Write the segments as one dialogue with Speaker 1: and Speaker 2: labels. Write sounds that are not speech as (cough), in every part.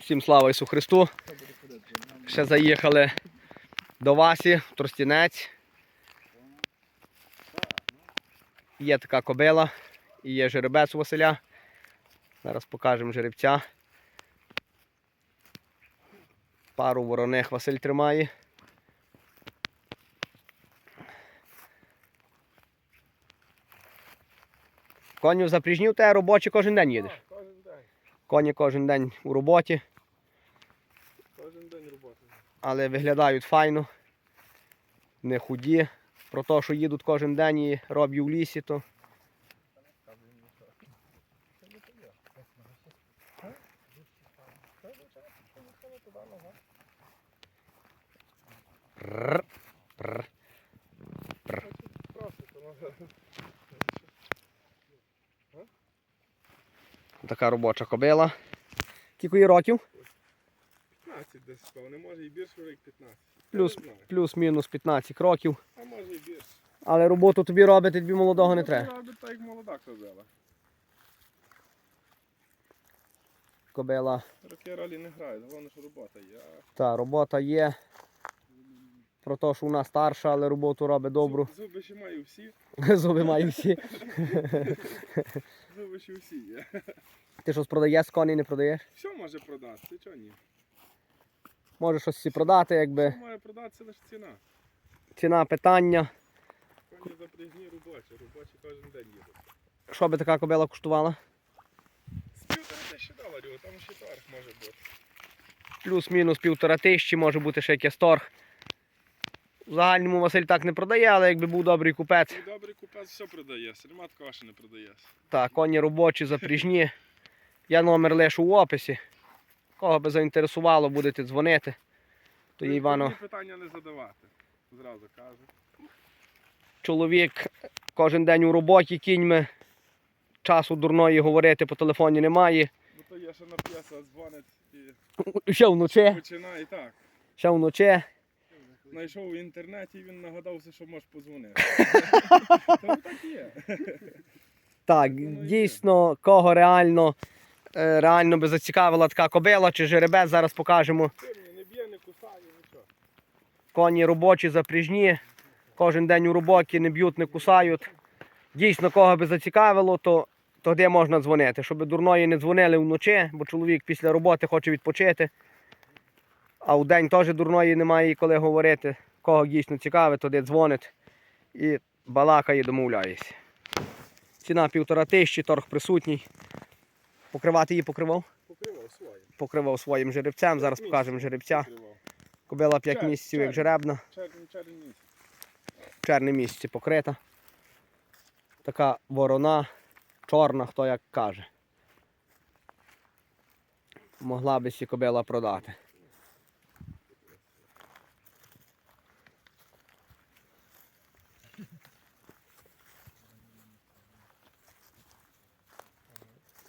Speaker 1: Всім слава Ісу Христу. Ще заїхали до Васі, в Тростінець. Є така кобила і є жеребець у Василя. Зараз покажемо жеребця. Пару вороних Василь тримає. Коню запріжнів, те робочі кожен день їдеш. Коні кожен день у роботі. Але виглядають файно, не худі. Про те, що їдуть кожен день і роблять в лісі, то Прррр, прррр.
Speaker 2: Може.
Speaker 1: така робоча кобила. Скільки їй років?
Speaker 2: 15 десь не може і більше як 15.
Speaker 1: Плюс, плюс-мінус 15 років.
Speaker 2: А може і більше.
Speaker 1: Але роботу тобі робити, тобі молодого не треба.
Speaker 2: Робить так, як молода робила.
Speaker 1: Кобила,
Speaker 2: Роки ролі не грають, головне, що робота є.
Speaker 1: Та робота є. Про те, що вона старша, але роботу робить добру.
Speaker 2: Зуби ще маю всі, (laughs)
Speaker 1: Зуби маю всі. (laughs)
Speaker 2: зуби ще всі є.
Speaker 1: Ти щось продаєш, коней не продаєш?
Speaker 2: Все може продати, ти чого ні?
Speaker 1: Може щось всі продати, якби
Speaker 2: має продатися лише ціна.
Speaker 1: ціна питання.
Speaker 2: Коні запряжні робочі, робочі кожен день їдуть.
Speaker 1: Що би така кобила коштувала?
Speaker 2: З півтора тисячі доларів, там ще торг може бути.
Speaker 1: Плюс-мінус півтора тисячі, може бути ще якийсь торг. В загальному Василь так не продає, але якби був добрий купець.
Speaker 2: І добрий купець все продає, такого, що не продає.
Speaker 1: Так, коні робочі, запріжні. Я номер лишу в описі. Кого би заінтересувало, будете дзвонити. То є Івано.
Speaker 2: Питання не задавати. Зразу кажу.
Speaker 1: Чоловік кожен день у роботі кіньми. Часу дурної говорити по телефоні немає.
Speaker 2: Бо то є, що на п'єса дзвонить і
Speaker 1: Ще вночі,
Speaker 2: починає так.
Speaker 1: ще вночі.
Speaker 2: Знайшов в інтернеті і він нагадався, що можеш подзвонити. (laughs) Так є.
Speaker 1: Так, дійсно, кого реально, реально би зацікавила така кобила чи жеребець, зараз покажемо.
Speaker 2: Не б'є, не кусає, нічого.
Speaker 1: Коні робочі, запріжні. Кожен день у роботі не б'ють, не кусають. Дійсно, кого би зацікавило, то тоді можна дзвонити. Щоб дурної не дзвонили вночі, бо чоловік після роботи хоче відпочити. А в день теж дурної немає і коли говорити. Кого дійсно цікавить, тоді дзвонить і балакає, домовляється. Ціна півтора тисячі, торг присутній. Покривати її покривав?
Speaker 2: Покривав своїм.
Speaker 1: Покривав своїм жеребцем. Зараз покажемо жеребця. Кобила 5
Speaker 2: Чер-
Speaker 1: місяців, як жеребна. В червні місяці покрита. Така ворона, чорна, хто як каже. Могла би сі кобила продати.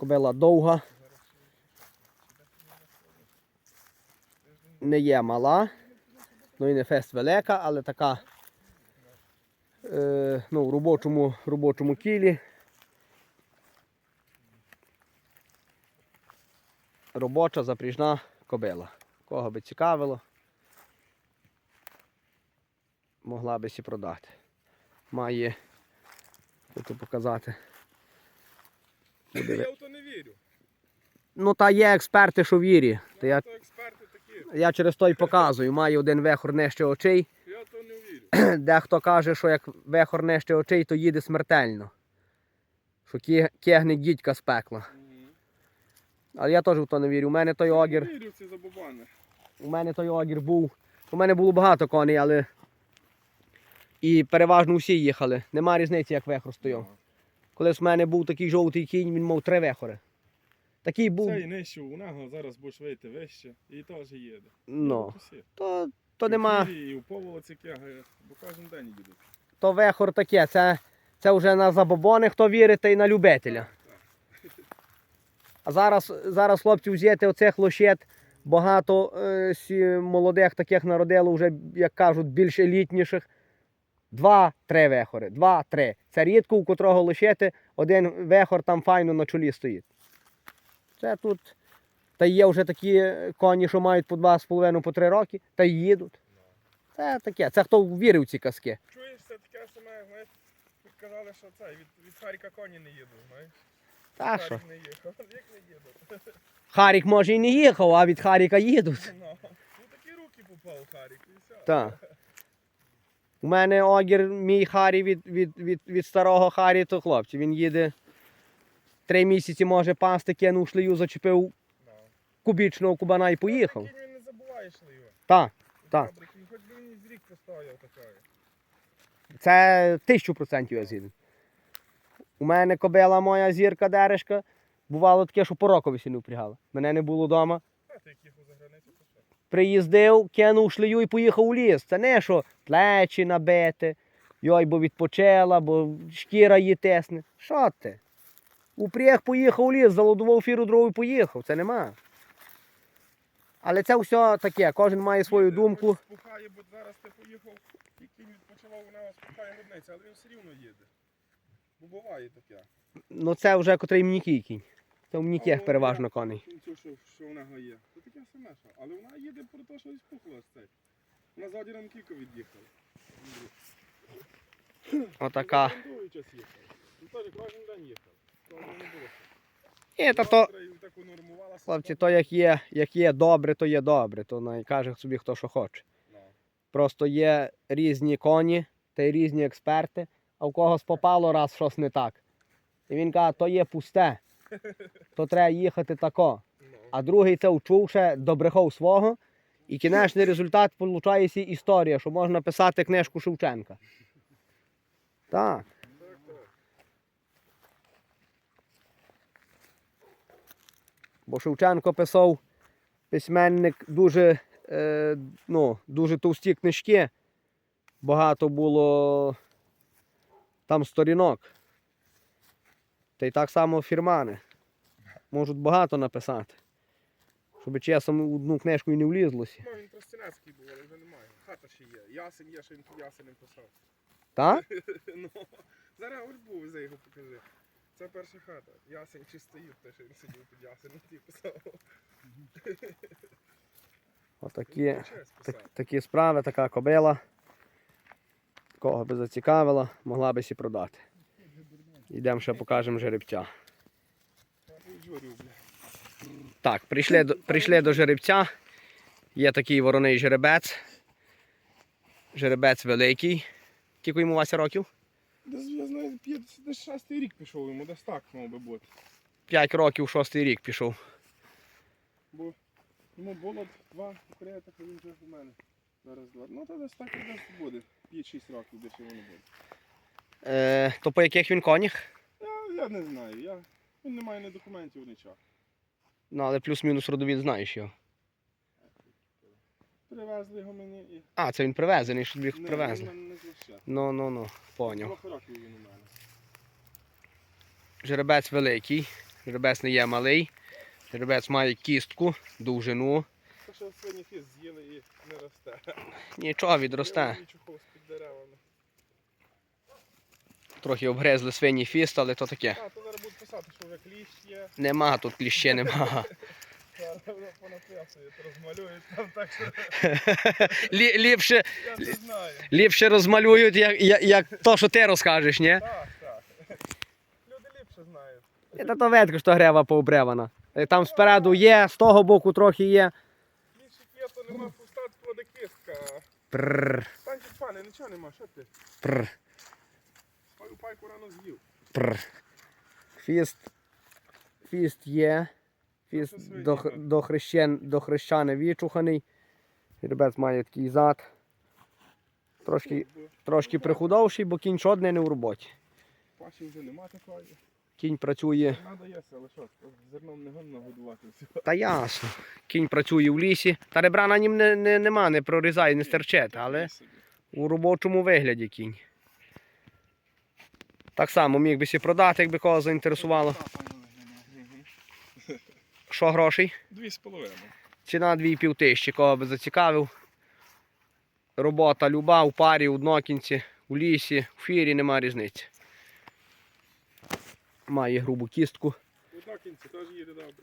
Speaker 1: Кобила довга. Не є мала, ну і не фест велика, але така е, ну, в робочому, робочому кілі. Робоча запріжна кобила. Кого би цікавило, могла би сі продати. Має, хочу показати. Буде
Speaker 2: Я в то не вірю.
Speaker 1: Ну, та є експерти, що вірі. Та я,
Speaker 2: То експерти такі.
Speaker 1: я через той показую. Має один вехор нижче очей.
Speaker 2: Я то не вірю. (clears throat)
Speaker 1: Дехто каже, що як вехор нижче очей, то їде смертельно. Що кегне дідька з пекла. Але я теж в то не вірю. У мене той огір,
Speaker 2: вірю ці забобани.
Speaker 1: у мене той огір був. У мене було багато коней, але і переважно всі їхали. Нема різниці, як вехор стояв. Колись в мене був такий жовтий кінь, він мав три вехори. Такий був.
Speaker 2: Це і нижче у нього, зараз будеш вийти вище і теж їде.
Speaker 1: Ну, то, то
Speaker 2: І в
Speaker 1: нема.
Speaker 2: І в поволоці кягає, бо кожен день їдуть.
Speaker 1: То вехор таке. Це, це вже на забобони, хто вірить, та й на любителя. А зараз, зараз хлопці взяти оцих лощет, багато е, молодих таких народило вже, як кажуть, більш елітніших. Два-три вехори. Два-три. Це рідко, у котрого лощети один вехор там файно на чолі стоїть. Це тут Та є вже такі коні, що мають по 2,5 по 3 роки, та й їдуть. Це таке. Це хто вірив в ці казки.
Speaker 2: Чуєш, це таке саме, знаєш, тут казали, що це, від, від Харіка коні не їдуть, знаєш?
Speaker 1: Та що?
Speaker 2: Харік не їхав. (laughs) Як не їдуть?
Speaker 1: Харік може і не їхав, а від Харіка їдуть.
Speaker 2: Ну, ну такі руки попав Харік і все.
Speaker 1: Так. У мене огір, мій Харі від, від, від, від старого Харі, то хлопці. Він їде три місяці може пасти, кинув шлею, зачепив кубічного кубана і поїхав.
Speaker 2: Він не забуваєш його.
Speaker 1: Так, так.
Speaker 2: Хоч би він з рік постояв такою.
Speaker 1: Це тисячу процентів я згідний. У мене кобила моя зірка дерешка. Бувало таке, що по рокові не впрягала. Мене не було вдома.
Speaker 2: А ти їхав за границю?
Speaker 1: Приїздив, кинув шлею і поїхав у ліс. Це не що плечі набити, йой, бо відпочила, бо шкіра її тесне. Що ти? Упряг поїхав у ліс, залодував фіру другу і поїхав. Це нема. Але це все таке, кожен має свою
Speaker 2: Він
Speaker 1: думку.
Speaker 2: Спухає, бо зараз ти поїхав, і кінь відпочивав, нього спухає грудниця, але він все рівно їде. Бо буває таке.
Speaker 1: Ну це вже котрий мнікий кінь. Це в мніких переважно коней.
Speaker 2: Що, що у нього є. Це таке саме, що. Але вона їде про те, що і спухлась цей. Вона ззаді нам кілька від'їхала.
Speaker 1: Отака.
Speaker 2: Теж кожен день їхав. Того не було.
Speaker 1: І та то, хлопці, то як є, як є добре, то є добре. То най каже собі хто що хоче.
Speaker 2: Ну.
Speaker 1: Просто є різні коні та й різні експерти, а в когось попало раз щось не так. І він каже, то є пусте, то треба їхати тако.
Speaker 2: Ну.
Speaker 1: А другий це вчув ще добрехов свого. І кінечний результат виходить історія, що можна писати книжку Шевченка. Так. Бо Шевченко писав письменник дуже, е, ну, дуже товсті книжки. Багато було там сторінок. Та й так само фірмани. Можуть багато написати. Щоб часом в одну книжку і не влізлося.
Speaker 2: Ну, він Тростянецький був, але вже немає. Хата ще є. Ясень є, що він під ясенем писав.
Speaker 1: Так? (laughs)
Speaker 2: ну, зараз альбу за його покажи. Це перша хата. Ясень чисто їв, те, що він сидів під ясенем і писав. (laughs)
Speaker 1: Отакі, так, такі справи, така кобила. Кого би зацікавила, могла би сі продати. Йдемо ще покажемо жеребця. Так, прийшли до, прийшли до жеребця. Є такий вороний жеребець. Жеребець великий. Скільки йому Вася років?
Speaker 2: Я знаю, 56 рік пішов йому, десь так мав би бути.
Speaker 1: 5 років, шостий рік пішов.
Speaker 2: Бо йому було два покрити, так він вже у мене. Зараз два. Ну то десь так і десь буде. 5-6 років десь воно буде.
Speaker 1: Е, то по яких він конях?
Speaker 2: Я, я не знаю. Я... Він не має ні документів, нічого.
Speaker 1: Ну, але плюс-мінус родовід знаєш його.
Speaker 2: Привезли його мені і.
Speaker 1: А, це він привезений, що їх
Speaker 2: Не,
Speaker 1: привезли.
Speaker 2: він мене не.
Speaker 1: Ну, ну, ну, поняв.
Speaker 2: Років він у мене.
Speaker 1: Жеребець великий, жеребець не є малий. Жеребець має кістку, довжину.
Speaker 2: Те, що свині фіс з'їли і не росте.
Speaker 1: Нічого відросте.
Speaker 2: Я чухав з-під деревами.
Speaker 1: Трохи обгризли свині фіст, але то таке.
Speaker 2: А, то зараз будуть писати, що вже кліщ є.
Speaker 1: Нема тут кліще, нема. (laughs) (laughs) Ліпше, ліпше розмалюють, як, як, як то, що ти розкажеш, ні?
Speaker 2: Так, так. Люди ліпше знають.
Speaker 1: Та то видко, що грева пообревана. Е, Там спереду є, з того боку трохи є.
Speaker 2: Кліщик є, то нема пуста плоди кістка.
Speaker 1: Прррр,
Speaker 2: Панчик, пане, нічого нема, що ти?
Speaker 1: прррр,
Speaker 2: Свою рано з'їв.
Speaker 1: Фіст, фіст є. Фіст до, до, хрещен, до хрещани відчуханий. Жеребець має такий зад. Трошки, трошки прихудовший, бо кінь жодне не в роботі.
Speaker 2: Паші вже нема такої.
Speaker 1: Кінь працює.
Speaker 2: Але що, зерном не гонно годувати.
Speaker 1: Та ясно. Кінь працює в лісі. Та ребра на нім не, не, нема, не прорізає, не стерчить, але у робочому вигляді кінь. Так само міг би сі продати, якби кого заінтересувало. Що грошей?
Speaker 2: Дві з половиною.
Speaker 1: Ціна 2,5 тисячі, кого би зацікавив. Робота люба, у парі, у однокінці, у лісі, у фірі нема різниці. Має грубу кістку.
Speaker 2: Одна кінці теж їде добре.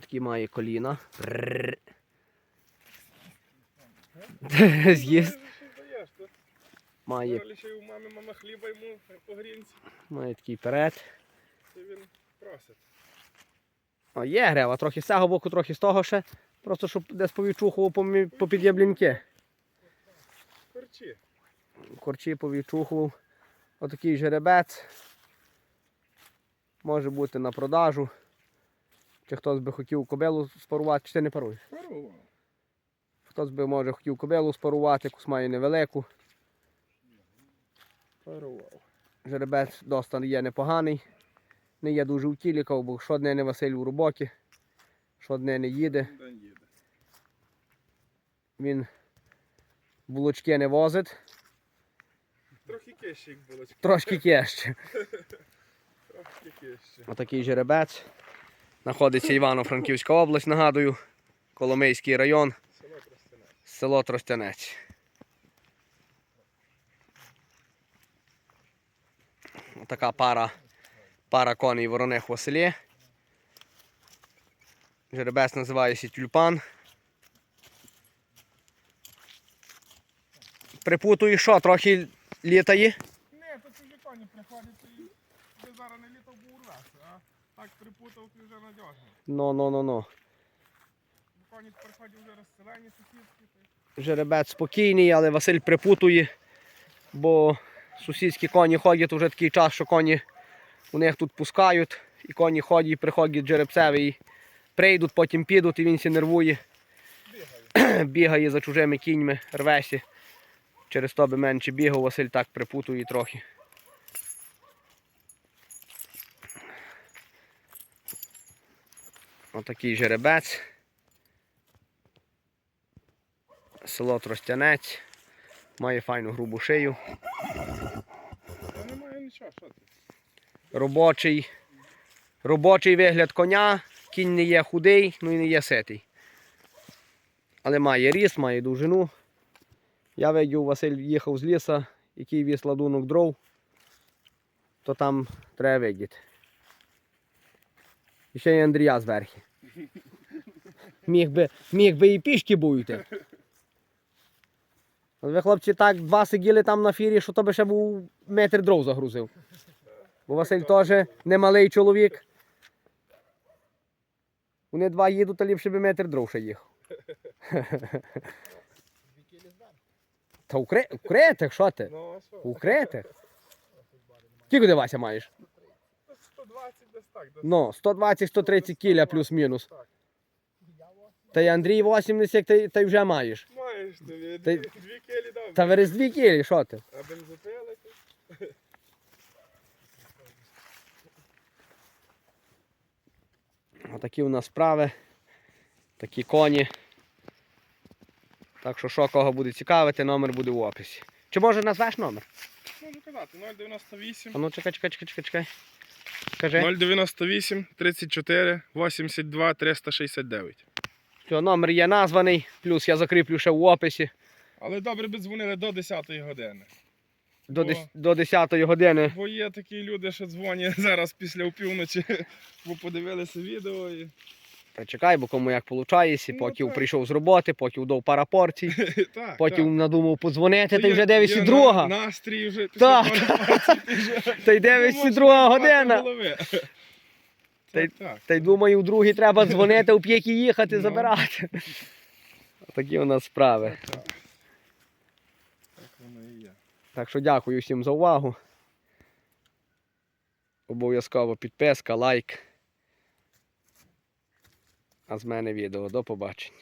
Speaker 1: Такі має коліна. (laughs) Прррр. З'їсть.
Speaker 2: Що даєш? То
Speaker 1: Має,
Speaker 2: й у мами мама хліба йому по грінці.
Speaker 1: має такий перед.
Speaker 2: Це він просить.
Speaker 1: О, є грева, трохи з цього боку, трохи з того ще. Просто щоб десь повідчухував попід ябліньки.
Speaker 2: Корчі.
Speaker 1: Корчі повідчухував. Отакий жеребець. Може бути на продажу. Чи хтось би хотів кобилу спарувати, чи ти не паруєш?
Speaker 2: Парував.
Speaker 1: Хтось би може хотів кобилу спарувати, якусь має невелику.
Speaker 2: Парував.
Speaker 1: Жеребець доста є непоганий. Не є дуже утілікав, бо щодня не Василь у роботі, щодня не їде. Він булочки не возить,
Speaker 2: Трохи кещик було.
Speaker 1: трошки кеще. (laughs)
Speaker 2: Трохи кещик.
Speaker 1: Отакий жеребець. Знаходиться Івано-Франківська область, нагадую, Коломийський район,
Speaker 2: Село Тростяне.
Speaker 1: село Тростянець. Така пара, пара коней вороних в селі. Жеребець називається тюльпан. Припутую, що, трохи літає?
Speaker 2: Не, то чужі коні приходять і зараз не літо був урвався, а так припутав ти вже надіжно.
Speaker 1: Ну, ну, ну, ну.
Speaker 2: Коні приходять вже розселені сусідські.
Speaker 1: жеребець спокійний, але Василь припутує, бо сусідські коні ходять вже такий час, що коні у них тут пускають, і коні ходять, приходять жеребцеві і прийдуть, потім підуть, і він сі нервує,
Speaker 2: Бігає. (clears throat)
Speaker 1: бігає за чужими кіньми, рвесі. Через то би менше бігав, Василь так припутує трохи. Отакий жеребець. Село Тростянець. Має файну грубу шию.
Speaker 2: Нічого, що ти?
Speaker 1: Робочий, робочий вигляд коня. Кінь не є худий, ну і не є ситий. Але має ріс, має довжину. Я видів, Василь їхав з ліса, який віз ладунок дров, то там треба видіти. І ще й Андрія зверху. Міг би, міг би і пішки будете. Ви, хлопці, так два сиділи там на фірі, що то би ще був метр дров загрузив. Бо Василь теж немалий чоловік. Вони два їдуть, а ліпше би метр дров ще їхав. Та укри... укритих, що ти?
Speaker 2: Ну, а?
Speaker 1: Скільки ти Вася маєш?
Speaker 2: 120 десь так.
Speaker 1: Ну, 120-130 кіля плюс-мінус. Та й Андрій 80, та, й вже маєш.
Speaker 2: Маєш тобі
Speaker 1: Та й-
Speaker 2: дві, келі дав.
Speaker 1: Та верес дві кілі, що ти?
Speaker 2: А бензопили? то- (laughs)
Speaker 1: Отакі у нас справи. Такі коні. Так що, що кого буде цікавити, номер буде в описі. Чи може назвеш номер?
Speaker 2: Можу казати, 098.
Speaker 1: А ну чекай, чекай, чекай, чекай, чекай. Кажи.
Speaker 2: 098 34 82 369.
Speaker 1: Все, номер є названий, плюс я закріплю ще в описі.
Speaker 2: Але добре би дзвонили до 10-ї години.
Speaker 1: До,
Speaker 2: О.
Speaker 1: дес- до 10 години.
Speaker 2: Бо є такі люди, що дзвонять (laughs) зараз після опівночі, (laughs) бо подивилися відео і
Speaker 1: чекай, бо кому як виходить,
Speaker 2: Ну,
Speaker 1: поки
Speaker 2: так.
Speaker 1: прийшов з роботи, поки вдав пара порцій, (laughs)
Speaker 2: так.
Speaker 1: потім надумав подзвонити,
Speaker 2: так.
Speaker 1: й вже
Speaker 2: Є-
Speaker 1: дивишся
Speaker 2: є
Speaker 1: друга.
Speaker 2: на- Настрій вже
Speaker 1: Так.
Speaker 2: після конференції, ти вже
Speaker 1: Та й година. Та й-
Speaker 2: Так.
Speaker 1: Та й думаю, в другій треба дзвонити, у п'які їхати,
Speaker 2: Ну.
Speaker 1: забирати. Такі у нас справи.
Speaker 2: Так, так. Так воно і є.
Speaker 1: Так що дякую всім за увагу. Обов'язково підписка, лайк. А з мене відео. До побачення.